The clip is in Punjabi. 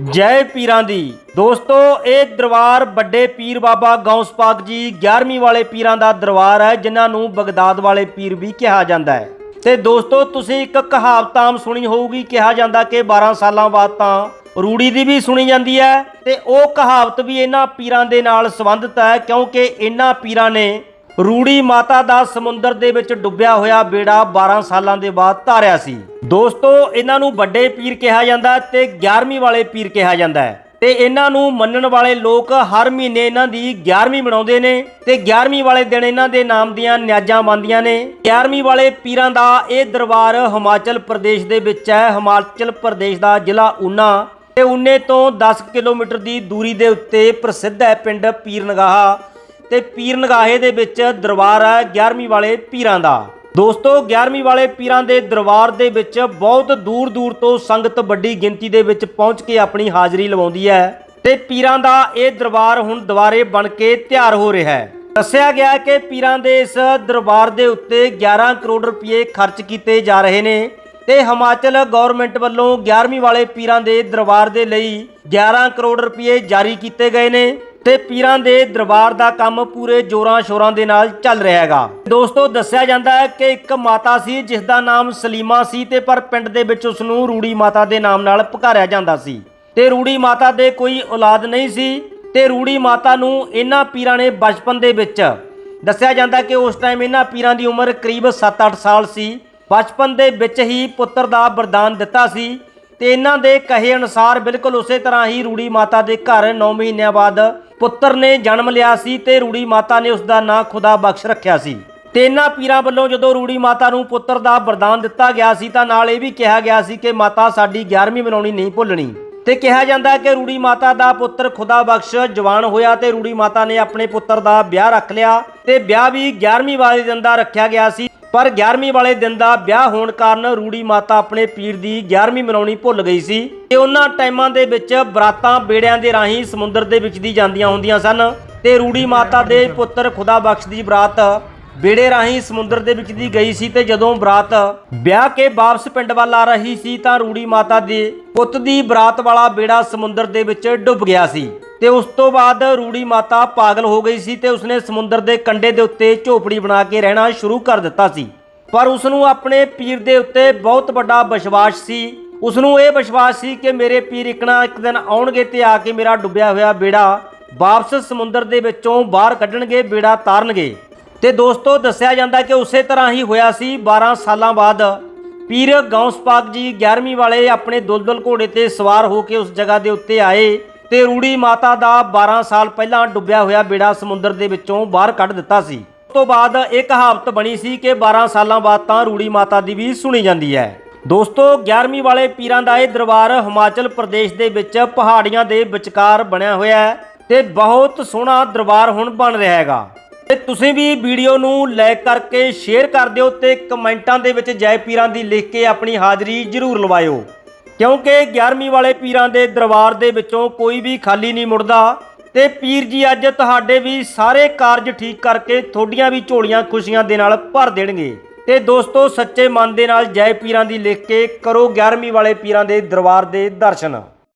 ਜੈ ਪੀਰਾਂ ਦੀ। ਦੋਸਤੋ, ਇਹ ਦਰਬਾਰ ਵੱਡੇ ਪੀਰ ਬਾਬਾ ਗੌਸ ਪਾਕ ਜੀ 11ਵੀਂ ਵਾਲੇ ਪੀਰਾਂ ਦਾ ਦਰਬਾਰ ਹੈ, ਜਿਨ੍ਹਾਂ ਨੂੰ ਬਗਦਾਦ ਵਾਲੇ ਪੀਰ ਵੀ ਕਿਹਾ ਜਾਂਦਾ ਹੈ। ਤੇ ਦੋਸਤੋ, ਤੁਸੀਂ ਇੱਕ ਕਹਾਵਤ ਆਮ ਸੁਣੀ ਹੋਊਗੀ, ਕਿਹਾ ਜਾਂਦਾ ਕਿ 12 ਸਾਲਾਂ ਬਾਅਦ ਤਾਂ ਰੂੜੀ ਦੀ ਵੀ ਸੁਣੀ ਜਾਂਦੀ ਹੈ। ਤੇ ਉਹ ਕਹਾਵਤ ਵੀ ਇਹਨਾਂ ਪੀਰਾਂ ਦੇ ਨਾਲ ਸੰਬੰਧਿਤ ਹੈ, ਕਿਉਂਕਿ ਇਹਨਾਂ ਪੀਰਾਂ ਨੇ ਰੂੜੀ ਮਾਤਾ ਦਾ ਸਮੁੰਦਰ ਦੇ ਵਿੱਚ ਡੁੱਬਿਆ ਹੋਇਆ ਬੇੜਾ 12 ਸਾਲਾਂ ਦੇ ਬਾਅਦ ਧਾਰਿਆ ਸੀ। ਦੋਸਤੋ, ਇਹਨਾਂ ਨੂੰ ਵੱਡੇ ਪੀਰ ਕਿਹਾ ਜਾਂਦਾ ਹੈ ਤੇ 11ਵੀਂ ਵਾਲੇ ਪੀਰ ਕਿਹਾ ਜਾਂਦਾ ਹੈ। ਤੇ ਇਹਨਾਂ ਨੂੰ ਮੰਨਣ ਵਾਲੇ ਲੋਕ ਹਰ ਮਹੀਨੇ ਇਹਨਾਂ ਦੀ 11ਵੀਂ ਮਨਾਉਂਦੇ ਨੇ ਤੇ 11ਵੀਂ ਵਾਲੇ ਦਿਨ ਇਹਨਾਂ ਦੇ ਨਾਮ ਦੀਆਂ ਨਿਆਜ਼ਾਂ ਮੰਨਦੀਆਂ ਨੇ। 11ਵੀਂ ਵਾਲੇ ਪੀਰਾਂ ਦਾ ਇਹ ਦਰਬਾਰ ਹਿਮਾਚਲ ਪ੍ਰਦੇਸ਼ ਦੇ ਵਿੱਚ ਹੈ। ਹਿਮਾਚਲ ਪ੍ਰਦੇਸ਼ ਦਾ ਜ਼ਿਲ੍ਹਾ ਊਨਾ। ਤੇ ਊਨੇ ਤੋਂ 10 ਕਿਲੋਮੀਟਰ ਦੀ ਦੂਰੀ ਦੇ ਉੱਤੇ ਪ੍ਰਸਿੱਧ ਹੈ ਪਿੰਡ ਪੀਰ ਨਗਾਹਾ ਤੇ ਪੀਰ ਨਗਾਹੇ ਦੇ ਵਿੱਚ ਦਰਬਾਰ ਹੈ 11ਵੀਂ ਵਾਲੇ ਪੀਰਾਂ ਦਾ। ਦੋਸਤੋ 11ਵੀਂ ਵਾਲੇ ਪੀਰਾਂ ਦੇ ਦਰਬਾਰ ਦੇ ਵਿੱਚ ਬਹੁਤ ਦੂਰ ਦੂਰ ਤੋਂ ਸੰਗਤ ਵੱਡੀ ਗਿਣਤੀ ਦੇ ਵਿੱਚ ਪਹੁੰਚ ਕੇ ਆਪਣੀ ਹਾਜ਼ਰੀ ਲਵਾਉਂਦੀ ਹੈ ਤੇ ਪੀਰਾਂ ਦਾ ਇਹ ਦਰਬਾਰ ਹੁਣ ਦੁਬਾਰੇ ਬਣ ਕੇ ਤਿਆਰ ਹੋ ਰਿਹਾ ਹੈ। ਦੱਸਿਆ ਗਿਆ ਕਿ ਪੀਰਾਂ ਦੇ ਇਸ ਦਰਬਾਰ ਦੇ ਉੱਤੇ 11 ਕਰੋੜ ਰੁਪਏ ਖਰਚ ਕੀਤੇ ਜਾ ਰਹੇ ਨੇ ਤੇ ਹਿਮਾਚਲ ਗਵਰਨਮੈਂਟ ਵੱਲੋਂ 11ਵੀਂ ਵਾਲੇ ਪੀਰਾਂ ਦੇ ਦਰਬਾਰ ਦੇ ਲਈ 11 ਕਰੋੜ ਰੁਪਏ ਜਾਰੀ ਕੀਤੇ ਗਏ ਨੇ। ਤੇ ਪੀਰਾਂ ਦੇ ਦਰਬਾਰ ਦਾ ਕੰਮ ਪੂਰੇ ਜੋਰਾਂ ਸ਼ੋਰਾਂ ਦੇ ਨਾਲ ਚੱਲ ਰਿਹਾ ਹੈਗਾ। ਦੋਸਤੋ, ਦੱਸਿਆ ਜਾਂਦਾ ਹੈ ਕਿ ਇੱਕ ਮਾਤਾ ਸੀ ਜਿਸ ਦਾ ਨਾਮ ਸਲੀਮਾ ਸੀ ਤੇ ਪਰ ਪਿੰਡ ਦੇ ਵਿੱਚ ਉਸ ਨੂੰ ਰੂੜੀ ਮਾਤਾ ਦੇ ਨਾਮ ਨਾਲ ਪੁਕਾਰਿਆ ਜਾਂਦਾ ਸੀ। ਤੇ ਰੂੜੀ ਮਾਤਾ ਦੇ ਕੋਈ ਔਲਾਦ ਨਹੀਂ ਸੀ ਤੇ ਰੂੜੀ ਮਾਤਾ ਨੂੰ ਇਹਨਾਂ ਪੀਰਾਂ ਨੇ ਬਚਪਨ ਦੇ ਵਿੱਚ ਦੱਸਿਆ ਜਾਂਦਾ ਕਿ ਉਸ ਟਾਈਮ ਇਹਨਾਂ ਪੀਰਾਂ ਦੀ ਉਮਰ ਕਰੀਬ 7-8 ਸਾਲ ਸੀ। ਬਚਪਨ ਦੇ ਵਿੱਚ ਹੀ ਪੁੱਤਰ ਦਾ ਵਰਦਾਨ ਦਿੱਤਾ ਸੀ ਤੇ ਇਹਨਾਂ ਦੇ ਕਹੇ ਅਨੁਸਾਰ ਬਿਲਕੁਲ ਉਸੇ ਤਰ੍ਹਾਂ ਹੀ ਰੂੜੀ ਮਾਤਾ ਦੇ ਘਰ 9 ਮਹੀਨਿਆਂ ਬਾਅਦ ਪੁੱਤਰ ਨੇ ਜਨਮ ਲਿਆ ਸੀ ਤੇ ਰੂੜੀ ਮਾਤਾ ਨੇ ਉਸ ਦਾ ਨਾਂ ਖੁਦਾ ਬਖਸ਼ ਰੱਖਿਆ ਸੀ। ਤੇ ਇਹਨਾਂ ਪੀਰਾਂ ਵੱਲੋਂ ਜਦੋਂ ਰੂੜੀ ਮਾਤਾ ਨੂੰ ਪੁੱਤਰ ਦਾ ਵਰਦਾਨ ਦਿੱਤਾ ਗਿਆ ਸੀ ਤਾਂ ਨਾਲ ਇਹ ਵੀ ਕਿਹਾ ਗਿਆ ਸੀ ਕਿ ਮਾਤਾ ਸਾਡੀ 11ਵੀਂ ਮਨਾਉਣੀ ਨਹੀਂ ਭੁੱਲਣੀ। ਤੇ ਕਿਹਾ ਜਾਂਦਾ ਕਿ ਰੂੜੀ ਮਾਤਾ ਦਾ ਪੁੱਤਰ ਖੁਦਾ ਬਖਸ਼ ਜਵਾਨ ਹੋਇਆ ਤੇ ਰੂੜੀ ਮਾਤਾ ਨੇ ਆਪਣੇ ਪੁੱਤਰ ਦਾ ਵਿਆਹ ਰੱਖ ਲਿਆ ਤੇ ਵਿਆਹ ਵੀ 11ਵੀਂ ਵਾਲੇ ਦਿਨ ਦਾ ਰੱਖਿਆ ਗਿਆ ਸੀ। ਪਰ 11ਵੀਂ ਵਾਲੇ ਦਿਨ ਦਾ ਵਿਆਹ ਹੋਣ ਕਾਰਨ ਰੂੜੀ ਮਾਤਾ ਆਪਣੇ ਪੀਰ ਦੀ 11ਵੀਂ ਮਨਾਉਣੀ ਭੁੱਲ ਗਈ ਸੀ ਤੇ ਉਹਨਾਂ ਟਾਈਮਾਂ ਦੇ ਵਿੱਚ ਬਰਾਤਾਂ ਬੇੜਿਆਂ ਦੇ ਰਾਹੀਂ ਸਮੁੰਦਰ ਦੇ ਵਿੱਚ ਦੀ ਜਾਂਦੀਆਂ ਹੁੰਦੀਆਂ ਸਨ ਤੇ ਰੂੜੀ ਮਾਤਾ ਦੇ ਪੁੱਤਰ ਖੁਦਾ ਬਖਸ਼ ਦੀ ਬਰਾਤ ਬੇੜੇ ਰਾਹੀਂ ਸਮੁੰਦਰ ਦੇ ਵਿੱਚ ਦੀ ਗਈ ਸੀ ਤੇ ਜਦੋਂ ਬਰਾਤ ਵਿਆਹ ਕੇ ਵਾਪਸ ਪਿੰਡ ਵੱਲ ਆ ਰਹੀ ਸੀ ਤਾਂ ਰੂੜੀ ਮਾਤਾ ਦੇ ਪੁੱਤ ਦੀ ਬਰਾਤ ਵਾਲਾ ਬੇੜਾ ਸਮੁੰਦਰ ਦੇ ਵਿੱਚ ਡੁੱਬ ਗਿਆ ਸੀ ਤੇ ਉਸ ਤੋਂ ਬਾਅਦ ਰੂੜੀ ਮਾਤਾ ਪਾਗਲ ਹੋ ਗਈ ਸੀ ਤੇ ਉਸਨੇ ਸਮੁੰਦਰ ਦੇ ਕੰਢੇ ਦੇ ਉੱਤੇ ਝੋਪੜੀ ਬਣਾ ਕੇ ਰਹਿਣਾ ਸ਼ੁਰੂ ਕਰ ਦਿੱਤਾ ਸੀ। ਪਰ ਉਸ ਨੂੰ ਆਪਣੇ ਪੀਰ ਦੇ ਉੱਤੇ ਬਹੁਤ ਵੱਡਾ ਵਿਸ਼ਵਾਸ ਸੀ। ਉਸ ਨੂੰ ਇਹ ਵਿਸ਼ਵਾਸ ਸੀ ਕਿ ਮੇਰੇ ਪੀਰ ਇੱਕ ਨਾ ਇੱਕ ਦਿਨ ਆਉਣਗੇ ਤੇ ਆ ਕੇ ਮੇਰਾ ਡੁੱਬਿਆ ਹੋਇਆ ਬੇੜਾ ਵਾਪਸ ਸਮੁੰਦਰ ਦੇ ਵਿੱਚੋਂ ਬਾਹਰ ਕੱਢਣਗੇ, ਬੇੜਾ ਤਾਰਨਗੇ। ਤੇ ਦੋਸਤੋ, ਦੱਸਿਆ ਜਾਂਦਾ ਕਿ ਉਸੇ ਤਰ੍ਹਾਂ ਹੀ ਹੋਇਆ ਸੀ। 12 ਸਾਲਾਂ ਬਾਅਦ ਪੀਰ ਗੌਸ ਪਾਕ ਜੀ 11ਵੀਂ ਵਾਲੇ ਆਪਣੇ ਦੁਲਦੁਲ ਘੋੜੇ ਤੇ ਸਵਾਰ ਹੋ ਕੇ ਉਸ ਜਗ੍ਹਾ ਦੇ ਉੱਤੇ ਆਏ ਤੇ ਰੂੜੀ ਮਾਤਾ ਦਾ 12 ਸਾਲ ਪਹਿਲਾਂ ਡੁੱਬਿਆ ਹੋਇਆ ਬੇੜਾ ਸਮੁੰਦਰ ਦੇ ਵਿੱਚੋਂ ਬਾਹਰ ਕੱਢ ਦਿੱਤਾ ਸੀ। ਉਸ ਤੋਂ ਬਾਅਦ ਇਹ ਕਹਾਵਤ ਬਣੀ ਸੀ ਕਿ 12 ਸਾਲਾਂ ਬਾਅਦ ਤਾਂ ਰੂੜੀ ਮਾਤਾ ਦੀ ਵੀ ਸੁਣੀ ਜਾਂਦੀ ਹੈ। ਦੋਸਤੋ 11ਵੀਂ ਵਾਲੇ ਪੀਰਾਂ ਦਾ ਇਹ ਦਰਬਾਰ ਹਿਮਾਚਲ ਪ੍ਰਦੇਸ਼ ਦੇ ਵਿੱਚ ਪਹਾੜੀਆਂ ਦੇ ਵਿਚਕਾਰ ਬਣਿਆ ਹੋਇਆ ਹੈ ਤੇ ਬਹੁਤ ਸੋਹਣਾ ਦਰਬਾਰ ਹੁਣ ਬਣ ਰਿਹਾ ਹੈਗਾ। ਤੇ ਤੁਸੀਂ ਵੀ ਵੀਡੀਓ ਨੂੰ ਲਾਈਕ ਕਰਕੇ ਸ਼ੇਅਰ ਕਰ ਦਿਓ ਤੇ ਕਮੈਂਟਾਂ ਦੇ ਵਿੱਚ ਜੈ ਪੀਰਾਂ ਦੀ ਲਿਖ ਕੇ ਆਪਣੀ ਹਾਜ਼ਰੀ ਜ਼ਰੂਰ ਲਵਾਇਓ। ਕਿਉਂਕਿ 11ਵੀਂ ਵਾਲੇ ਪੀਰਾਂ ਦੇ ਦਰਬਾਰ ਦੇ ਵਿੱਚੋਂ ਕੋਈ ਵੀ ਖਾਲੀ ਨਹੀਂ ਮੁੜਦਾ ਤੇ ਪੀਰ ਜੀ ਅੱਜ ਤੁਹਾਡੇ ਵੀ ਸਾਰੇ ਕਾਰਜ ਠੀਕ ਕਰਕੇ ਤੁਹਾਡੀਆਂ ਵੀ ਝੋਲੀਆਂ ਖੁਸ਼ੀਆਂ ਦੇ ਨਾਲ ਭਰ ਦੇਣਗੇ। ਤੇ ਦੋਸਤੋ, ਸੱਚੇ ਮਨ ਦੇ ਨਾਲ ਜੈ ਪੀਰਾਂ ਦੀ ਲਿਖ ਕੇ ਕਰੋ 11ਵੀਂ ਵਾਲੇ ਪੀਰਾਂ ਦੇ ਦਰਬਾਰ ਦੇ ਦਰਸ਼ਨ।